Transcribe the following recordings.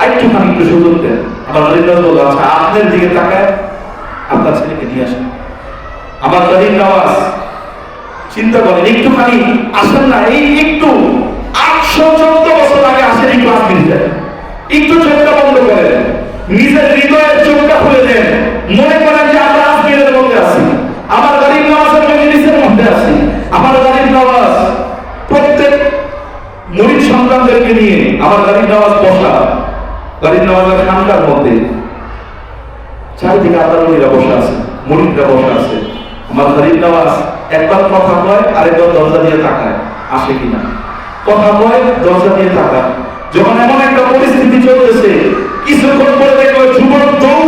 আরেকটুখানি একটু সুযোগ দেন। আমার নরেন্দ্র বলল আচ্ছা আপনার দিকে তাকায়, আপনার ছেলেকে নিয়ে আসেন। আমার গরিব নওয়াজ চিন্তা করেন, একটুখানি আসেন না, এই একটু আটশো চোদ্দ বছর আগে আসেন, একটু যায় একটু চোখটা বন্ধ করেন নিজের হৃদয়ের চোখটা খুলে দেন। মনে করেন যে আমরা আজমিরের মধ্যে আছি। আমার গরিব নওয়াজের মজলিসের মধ্যে আছি। আমার গরিব নওয়াজ প্রত্যেক মরিদ সন্তানদেরকে নিয়ে, আমার গরিব নওয়াজ খানকার মধ্যে চারিদিকে বসে আছে, মরিদরা বসে আছে। আমার নামাজ একবার কথা কয়, আরেকবার দরজা দিয়ে তাকায়, আসে কিনা? কথা কয়, দরজা দিয়ে তাকায়। যখন এমন একটা পরিস্থিতি চলতেছে, কিছুক্ষণ পরে দেখবে যুবক দৌড়ে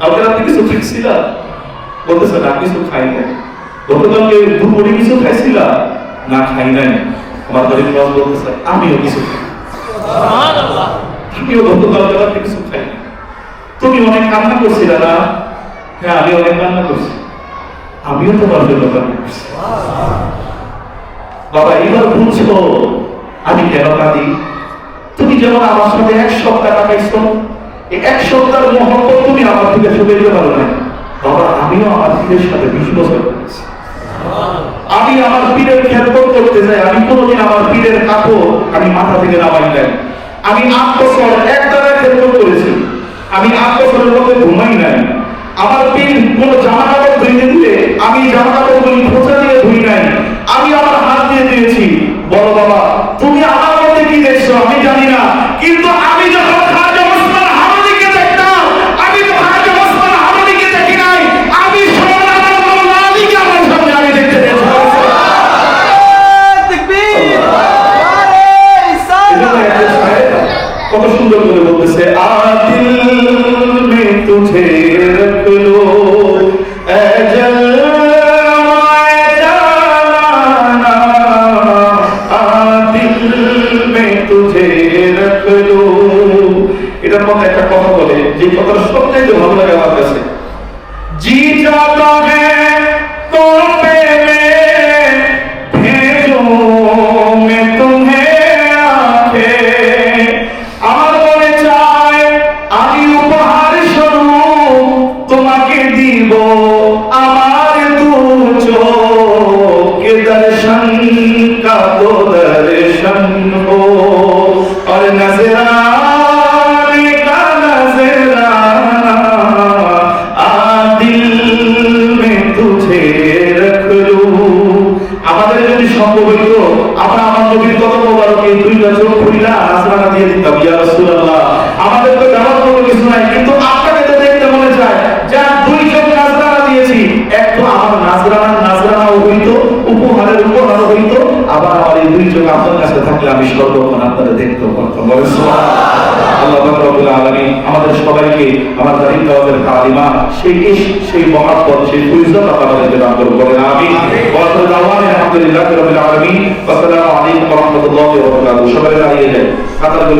কালকে রাতে কিছু খাইছিলা? বলতেছে না কিছু খাই নাই। গতকালকে দুপুরে কিছু খাইছিলা? না খাই নাই। আমার জমিন নামাজ বলতেছে আমিও কিছু খাই আমিও গতকালকে রাতে কিছু খাই নাই। তুমি অনেক কান্না করছিলা না? হ্যাঁ আমি অনেক কান্না করছি। আমিও তোমার জন্য কান্না করছি। বাবা এবার বুঝছ আমি কেন কাঁদি? তুমি যেমন আমার সাথে এক সপ্তাহ কাটাইছো এক সপ্তাহের মহব্বত তুমি আমার থেকে পারো না বাবা, আমিও আমার পীরের সাথে বিশ বছর আমি আমার পীরের করতে চাই, আমি কোনোদিন আমার পীরের কাপড় আমি মাথা থেকে নামাই নাই। আমি আট বছর এক দ্বারা করেছি। আমি আট বছরের মধ্যে ঘুমাই নাই। আমার পীর কোন জামা কাপড় ধুইতে দিলে আমি জামা কাপড় গুলি খোঁচা দিয়ে ধুই নাই। আমি আমার হাত দিয়ে দিয়েছি। বলো বাবা, তুমি আমার মধ্যে কি দেখছ? আমি জানি না। কিন্তু আমি সুন্দর করে বলতেছে একটা কথা বলে যে ভালো লাগে আমার কাছে। জি আমাদের যদি সম্ভব হইতো, আমরা আমার নবীর কত মোবারকে দুই বছর খুলিলা আসমানা দিয়ে দিতাম। ইয়া রাসূলুল্লাহ। কাছে তখন আপনারা দেখতে আল্লাহ পাক রব্বুল আলামিন আমাদের সবাইকে আমার দারিদ্র তাওয়াবের কালিমা সেই সেই মহাপদ সেই দান করুন, বলেন আমিন। ওয়া আখিরু দাওয়ানা আলহামদুলিল্লাহি আলামিন ওয়া আসসালামু আলাইকুম রাহমাতুল্লাহি সবাই দাঁড়িয়ে কাতারগুলো